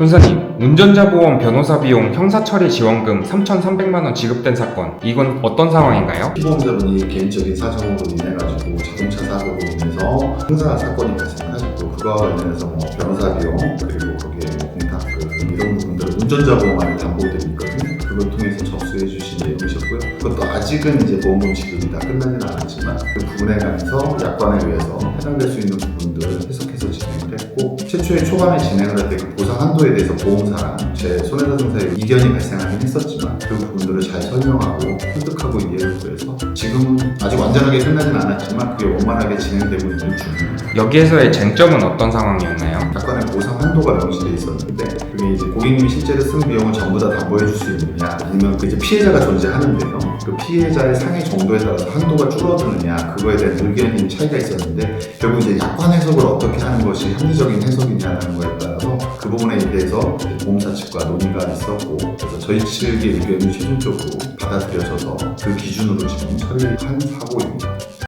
선생님, 운전자 보험 변호사 비용 형사 처리 지원금 3,300만 원 지급된 사건. 이건 어떤 상황인가요? 피보험자분이 개인적인 사정으로 인해 가지고 자동차 사고로 인해서 형사 사건이 발생하셨고 그거와 관련해서 뭐 변호사 비용 그리고 거기에 뭐 공탁금 이런 부분들을 운전자 보험 안에 담보들이 있거든요. 그걸 통해서 접수해 주신 내용이셨고요. 그것도 아직은 이제 보험금 지급이 다 끝나지는 않았지만 그 부분에 관해서 약관에 의해서 해당될 수 있는 부분들을 해석해서 진행을 했고 최초에 초반에 진행을 할때그 보상 한도에 대해서 보험사랑 제 손해배상 상사의 이견이 발생하긴 했었지만 그 부분들을 잘 설명하고 설득하고 이해를 구해서 지금은 아직 완전하게 끝나진 않았지만 그게 원만하게 진행되고 있는 중입니다. 여기에서의 쟁점은 어떤 상황이었나요? 약관에 보상 한도가 명시돼 있었는데 그게 이제 고객님이 실제로 쓴 비용을 전부 다 담보해 줄 수 있느냐 아니면 그 이제 피해자가 존재하는데요 그 피해자의 상해 정도에 따라서 한도가 줄어드느냐 그거에 대한 의견이 차이가 있었는데 결국 이제 약관 해석을 어떻게 하는 것이 합리적인 해석이냐는 거에 따라서 그 부분에 대해서 보험사 측과 논의가 있었고 그래서 저희 측의 의견이 최종적으로 받아들여져서 그 기준으로 지금 처리한 사고입니다.